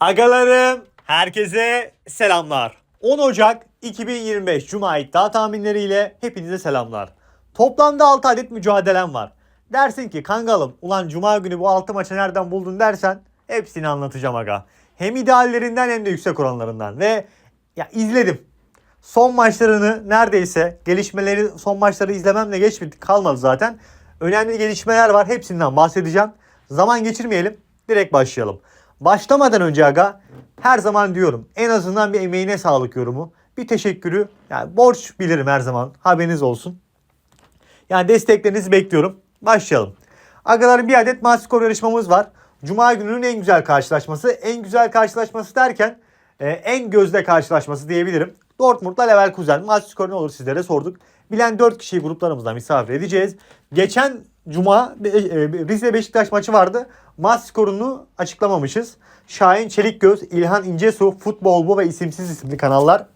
Agalarım herkese selamlar. 10 Ocak 2025 Cuma iddia tahminleriyle hepinize selamlar. Toplamda 6 adet mücadelem var. Dersin ki kangalım ulan Cuma günü bu 6 maçı nereden buldun dersen hepsini anlatacağım aga. Hem ideallerinden hem de yüksek oranlarından ve ya izledim. Son maçlarını neredeyse gelişmeleri son maçları izlememle geçmedi kalmadı zaten. Önemli gelişmeler var hepsinden bahsedeceğim. Zaman geçirmeyelim direkt başlayalım. Başlamadan önce aga her zaman diyorum en azından bir emeğine sağlık yorumu. Bir teşekkürü yani borç bilirim her zaman haberiniz olsun. Yani desteklerinizi bekliyorum. Başlayalım. Agaların bir adet maç skor yarışmamız var. Cuma gününün en güzel karşılaşması. En güzel karşılaşması derken e, en gözde karşılaşması diyebilirim. Dortmund'la Leverkusen. Maç skoru ne olur sizlere sorduk. Bilen 4 kişiyi gruplarımızdan misafir edeceğiz. Geçen Cuma e, e, Rize Beşiktaş maçı vardı. Maç skorunu açıklamamışız. Şahin Çelikgöz, İlhan İncesu, Futbol Bu ve isimsiz isimli kanallar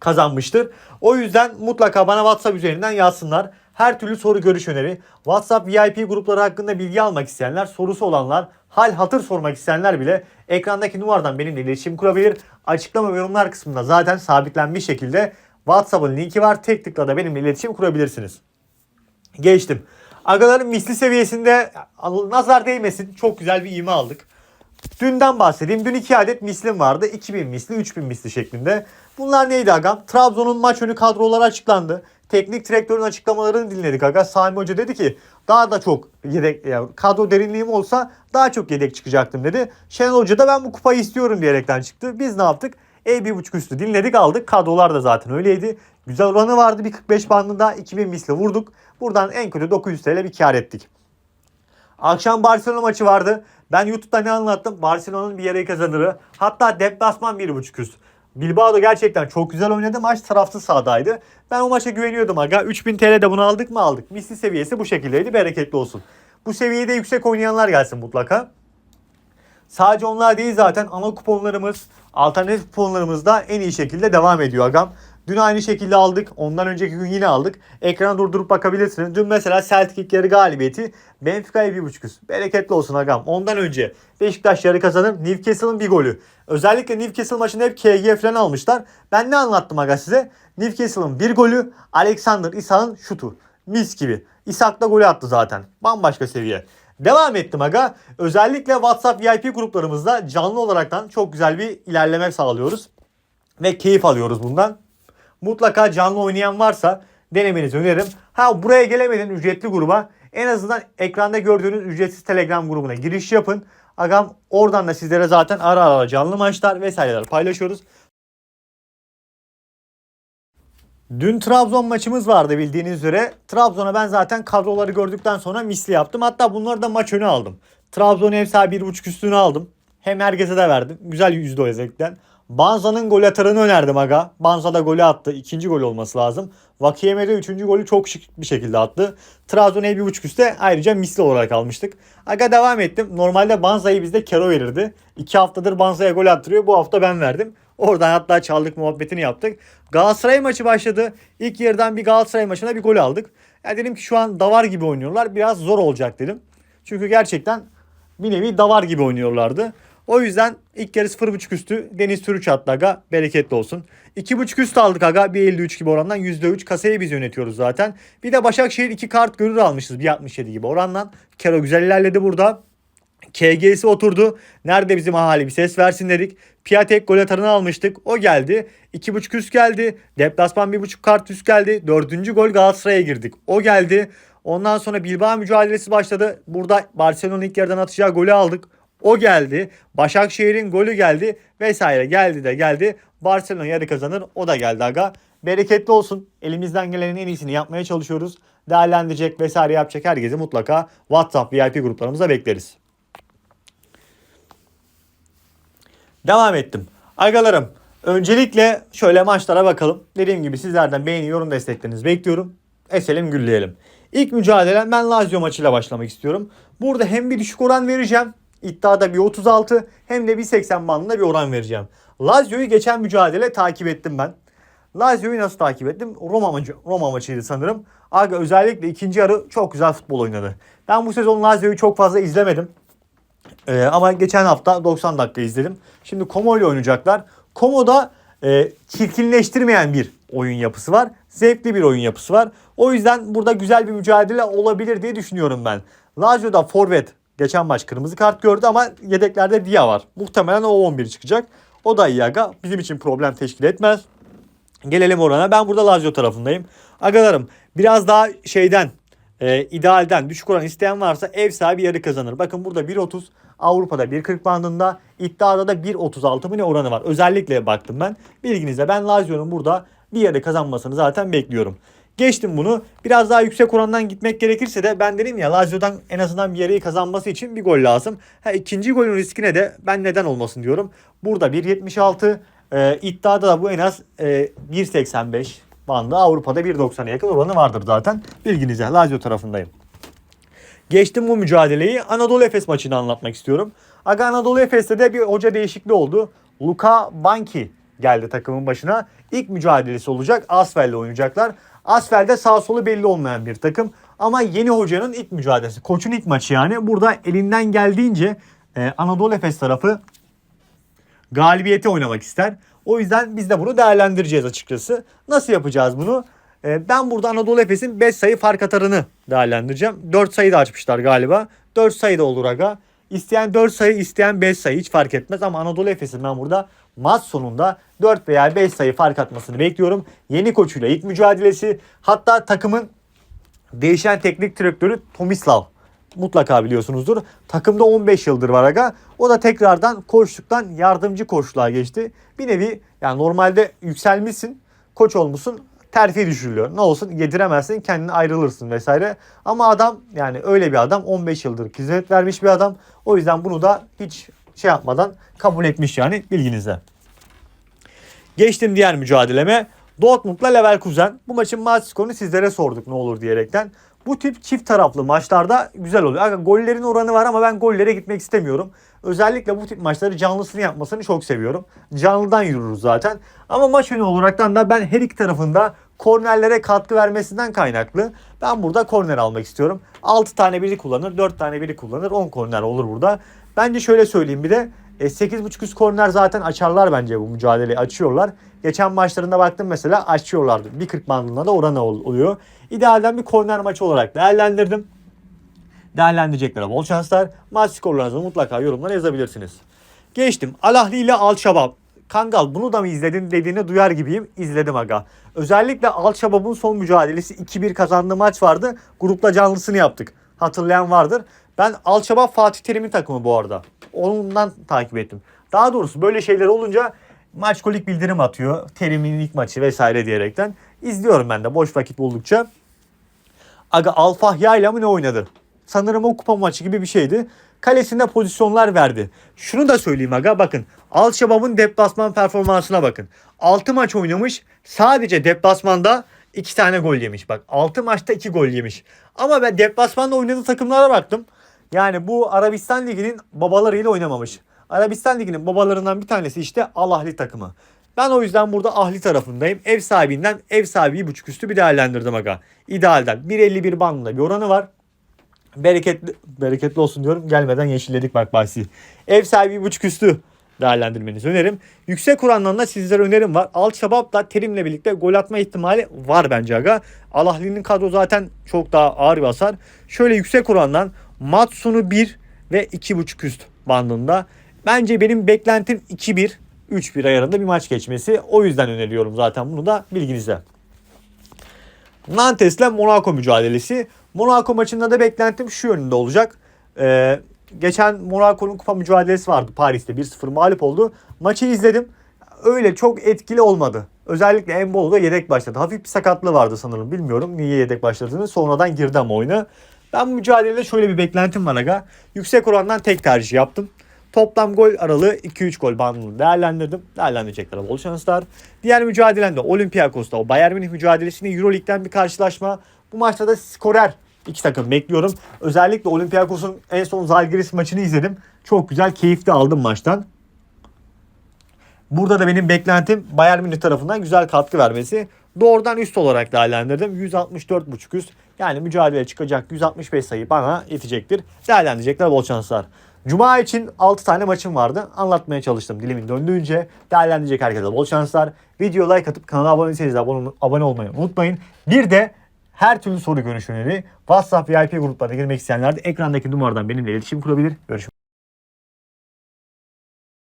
kazanmıştır. O yüzden mutlaka bana WhatsApp üzerinden yazsınlar. Her türlü soru görüş öneri, WhatsApp VIP grupları hakkında bilgi almak isteyenler, sorusu olanlar, hal hatır sormak isteyenler bile ekrandaki numaradan benimle iletişim kurabilir. Açıklama ve yorumlar kısmında zaten sabitlenmiş şekilde WhatsApp'ın linki var. Tek tıkla da benimle iletişim kurabilirsiniz. Geçtim. Agaların misli seviyesinde nazar değmesin çok güzel bir ivme aldık. Dünden bahsedeyim. Dün 2 adet mislim vardı. 2000 misli, 3000 misli şeklinde. Bunlar neydi agam? Trabzon'un maç önü kadroları açıklandı. Teknik direktörün açıklamalarını dinledik aga. Sami Hoca dedi ki daha da çok yedek kadro derinliğim olsa daha çok yedek çıkacaktım dedi. Şenol Hoca da ben bu kupayı istiyorum diyerekten çıktı. Biz ne yaptık? E bir buçuk üstü dinledik aldık. Kadrolar da zaten öyleydi. Güzel oranı vardı. Bir 45 bandında 2000 misli vurduk. Buradan en kötü 900 TL bir kar ettik. Akşam Barcelona maçı vardı. Ben YouTube'da ne anlattım? Barcelona'nın bir yere kazanırı. Hatta deplasman 1.5 üst. Bilbao da gerçekten çok güzel oynadı. Maç tarafsız sahadaydı. Ben o maça güveniyordum aga. 3000 TL'de bunu aldık mı aldık. Misli seviyesi bu şekildeydi. Bereketli olsun. Bu seviyede yüksek oynayanlar gelsin mutlaka. Sadece onlar değil zaten ana kuponlarımız, alternatif kuponlarımız da en iyi şekilde devam ediyor agam. Dün aynı şekilde aldık. Ondan önceki gün yine aldık. Ekranı durdurup bakabilirsiniz. Dün mesela Celtic yarı galibiyeti Benfica'ya 1.5 üst. Bereketli olsun agam. Ondan önce Beşiktaş yarı kazanır. Newcastle'ın bir golü. Özellikle Newcastle maçında hep KG falan almışlar. Ben ne anlattım aga size? Newcastle'ın bir golü Alexander Isak'ın şutu. Mis gibi. Isak da golü attı zaten. Bambaşka seviye. Devam ettim aga. Özellikle WhatsApp VIP gruplarımızda canlı olaraktan çok güzel bir ilerleme sağlıyoruz. Ve keyif alıyoruz bundan. Mutlaka canlı oynayan varsa denemenizi öneririm. Ha buraya gelemedin ücretli gruba en azından ekranda gördüğünüz ücretsiz Telegram grubuna giriş yapın. Agam oradan da sizlere zaten ara ara canlı maçlar vesaireler paylaşıyoruz. Dün Trabzon maçımız vardı bildiğiniz üzere. Trabzon'a ben zaten kadroları gördükten sonra misli yaptım. Hatta bunları da maç önü aldım. Trabzon ev sahibi 1.5 üstünü aldım. Hem herkese de verdim. Güzel yüzde o ezekten. Banza'nın gol atarını önerdim aga. Banza da golü attı. İkinci gol olması lazım. Vakiyeme de üçüncü golü çok şık bir şekilde attı. Trabzon ev bir buçuk üstte ayrıca misli olarak almıştık. Aga devam ettim. Normalde Banza'yı bizde Kero verirdi. İki haftadır Banza'ya gol attırıyor. Bu hafta ben verdim. Oradan hatta çaldık muhabbetini yaptık. Galatasaray maçı başladı. İlk yerden bir Galatasaray maçına bir gol aldık. Yani dedim ki şu an davar gibi oynuyorlar. Biraz zor olacak dedim. Çünkü gerçekten bir nevi davar gibi oynuyorlardı. O yüzden ilk yarı 0.5 üstü Deniz Türüç attı aga. Bereketli olsun. 2.5 üstü aldık aga. 1.53 gibi orandan %3. Kasayı biz yönetiyoruz zaten. Bir de Başakşehir 2 kart görür almışız. 1.67 gibi orandan. Kero güzel ilerledi burada. KG'si oturdu. Nerede bizim ahali bir ses versin dedik. Piatek gol atarını almıştık. O geldi. 2.5 üst geldi. Deplasman 1.5 kart üst geldi. Dördüncü gol Galatasaray'a girdik. O geldi. Ondan sonra Bilbao mücadelesi başladı. Burada Barcelona'nın ilk yarıdan atacağı golü aldık. O geldi. Başakşehir'in golü geldi vesaire geldi de geldi. Barcelona yarı kazanır. O da geldi aga. Bereketli olsun. Elimizden gelenin en iyisini yapmaya çalışıyoruz. Değerlendirecek vesaire yapacak herkesi mutlaka WhatsApp VIP gruplarımıza bekleriz. Devam ettim. Agalarım öncelikle şöyle maçlara bakalım. Dediğim gibi sizlerden beğeni yorum desteklerinizi bekliyorum. Eselim gülleyelim. İlk mücadelem ben Lazio maçıyla başlamak istiyorum. Burada hem bir düşük oran vereceğim. İddiada bir 36 hem de bir 80 bandında bir oran vereceğim. Lazio'yu geçen mücadele takip ettim ben. Lazio'yu nasıl takip ettim? Roma maçı, Roma maçıydı sanırım. Aga özellikle ikinci yarı çok güzel futbol oynadı. Ben bu sezon Lazio'yu çok fazla izlemedim. Ee, ama geçen hafta 90 dakika izledim. Şimdi Como ile oynayacaklar. Como'da e, çirkinleştirmeyen bir oyun yapısı var. Zevkli bir oyun yapısı var. O yüzden burada güzel bir mücadele olabilir diye düşünüyorum ben. Lazio'da forvet geçen maç kırmızı kart gördü ama yedeklerde Dia var. Muhtemelen o 11 çıkacak. O da iyi. Bizim için problem teşkil etmez. Gelelim orana. Ben burada Lazio tarafındayım. Agalarım biraz daha şeyden e, idealden düşük oran isteyen varsa ev sahibi yarı kazanır. Bakın burada 1.30 Avrupa'da 1.40 bandında iddiada da 1.36 mı ne oranı var. Özellikle baktım ben. Bilginizde ben Lazio'nun burada bir yarı kazanmasını zaten bekliyorum. Geçtim bunu. Biraz daha yüksek orandan gitmek gerekirse de ben dedim ya Lazio'dan en azından bir yarıyı kazanması için bir gol lazım. Ha, ikinci golün riskine de ben neden olmasın diyorum. Burada 1.76 e, iddiada da bu en az e, 1.85 bandı. Avrupa'da 1.90'a yakın oranı vardır zaten. Bilginize Lazio tarafındayım. Geçtim bu mücadeleyi. Anadolu Efes maçını anlatmak istiyorum. Aga Anadolu Efes'te de bir hoca değişikliği oldu. Luka Banki geldi takımın başına. İlk mücadelesi olacak. Asfel'le oynayacaklar. Asfel'de sağ solu belli olmayan bir takım. Ama yeni hocanın ilk mücadelesi. Koç'un ilk maçı yani. Burada elinden geldiğince e, Anadolu Efes tarafı galibiyeti oynamak ister. O yüzden biz de bunu değerlendireceğiz açıkçası. Nasıl yapacağız bunu? Ee, ben burada Anadolu Efes'in 5 sayı fark atarını değerlendireceğim. 4 sayı da açmışlar galiba. 4 sayı da olur aga. İsteyen 4 sayı, isteyen 5 sayı hiç fark etmez. Ama Anadolu Efes'in ben burada maç sonunda 4 veya 5 sayı fark atmasını bekliyorum. Yeni koçuyla ilk mücadelesi. Hatta takımın değişen teknik direktörü Tomislav mutlaka biliyorsunuzdur. Takımda 15 yıldır var aga. O da tekrardan koçluktan yardımcı koçluğa geçti. Bir nevi yani normalde yükselmişsin, koç olmuşsun, terfi düşürülüyor. Ne olsun yediremezsin, kendini ayrılırsın vesaire. Ama adam yani öyle bir adam 15 yıldır hizmet vermiş bir adam. O yüzden bunu da hiç şey yapmadan kabul etmiş yani bilginize. Geçtim diğer mücadeleme. Dortmund'la Leverkusen. Bu maçın maç skorunu sizlere sorduk ne olur diyerekten. Bu tip çift taraflı maçlarda güzel oluyor. Aga, gollerin oranı var ama ben gollere gitmek istemiyorum. Özellikle bu tip maçları canlısını yapmasını çok seviyorum. Canlıdan yürürüz zaten. Ama maç yönü olaraktan da ben her iki tarafında kornerlere katkı vermesinden kaynaklı. Ben burada korner almak istiyorum. 6 tane biri kullanır, 4 tane biri kullanır. 10 korner olur burada. Bence şöyle söyleyeyim bir de e, 8.5 üst korner zaten açarlar bence bu mücadeleyi açıyorlar. Geçen maçlarında baktım mesela açıyorlardı. 1.40 bandında da oranı ol- oluyor. İdealden bir korner maçı olarak değerlendirdim. Değerlendireceklere bol şanslar. Maç skorlarınızı mutlaka yorumlara yazabilirsiniz. Geçtim. Alahli ile Al Şabab. Kangal bunu da mı izledin dediğini duyar gibiyim. İzledim aga. Özellikle Al Şabab'ın son mücadelesi 2-1 kazandığı maç vardı. Grupta canlısını yaptık. Hatırlayan vardır. Ben Al Şabab Fatih Terim'in takımı bu arada. Ondan takip ettim. Daha doğrusu böyle şeyler olunca maç kolik bildirim atıyor. Terim'in ilk maçı vesaire diyerekten. izliyorum ben de boş vakit buldukça. Aga Alfahya ile mi ne oynadı? Sanırım o kupa maçı gibi bir şeydi. Kalesinde pozisyonlar verdi. Şunu da söyleyeyim aga bakın. Al Şabab'ın deplasman performansına bakın. 6 maç oynamış. Sadece deplasmanda 2 tane gol yemiş. Bak 6 maçta 2 gol yemiş. Ama ben deplasmanda oynadığı takımlara baktım. Yani bu Arabistan Ligi'nin babalarıyla oynamamış. Arabistan Ligi'nin babalarından bir tanesi işte Al Ahli takımı. Ben o yüzden burada Ahli tarafındayım. Ev sahibinden ev sahibi buçuk üstü bir değerlendirdim aga. İdealden 1.51 bandında bir oranı var. Bereketli, bereketli olsun diyorum. Gelmeden yeşilledik bak bahsi. Ev sahibi bir buçuk üstü değerlendirmenizi öneririm. Yüksek orandan da sizlere önerim var. Al Şabab da Terim'le birlikte gol atma ihtimali var bence aga. Al Ahli'nin kadro zaten çok daha ağır basar. Şöyle yüksek orandan maç sonu 1 ve 2.5 üst bandında. Bence benim beklentim 2-1, 3-1 ayarında bir maç geçmesi. O yüzden öneriyorum zaten bunu da bilginize. Nantes'le Monaco mücadelesi. Monaco maçında da beklentim şu yönünde olacak. Ee, geçen Monaco'nun kupa mücadelesi vardı Paris'te 1-0 mağlup oldu. Maçı izledim. Öyle çok etkili olmadı. Özellikle Embolo da yedek başladı. Hafif bir sakatlığı vardı sanırım. Bilmiyorum niye yedek başladığını. Sonradan girdi ama oyuna. Ben bu mücadelede şöyle bir beklentim var aga. Yüksek orandan tek tercih yaptım. Toplam gol aralığı 2-3 gol bandını değerlendirdim. Değerlendireceklere bol şanslar. Diğer mücadelende Olympiakos'ta o Bayern Münih mücadelesinde Euroleague'den bir karşılaşma. Bu maçta da skorer iki takım bekliyorum. Özellikle Olympiakos'un en son Zalgiris maçını izledim. Çok güzel keyif de aldım maçtan. Burada da benim beklentim Bayern Münih tarafından güzel katkı vermesi. Doğrudan üst olarak değerlendirdim. 164.5 üst. Yani mücadeleye çıkacak 165 sayı bana yetecektir. Değerlendirecekler bol şanslar. Cuma için 6 tane maçım vardı. Anlatmaya çalıştım dilimin döndüğünce. Değerlendirecek herkese bol şanslar. Video like atıp kanala abone değilseniz de abone, abone olmayı unutmayın. Bir de her türlü soru görüş öneri WhatsApp VIP gruplarına girmek isteyenler de ekrandaki numaradan benimle iletişim kurabilir. Görüşmek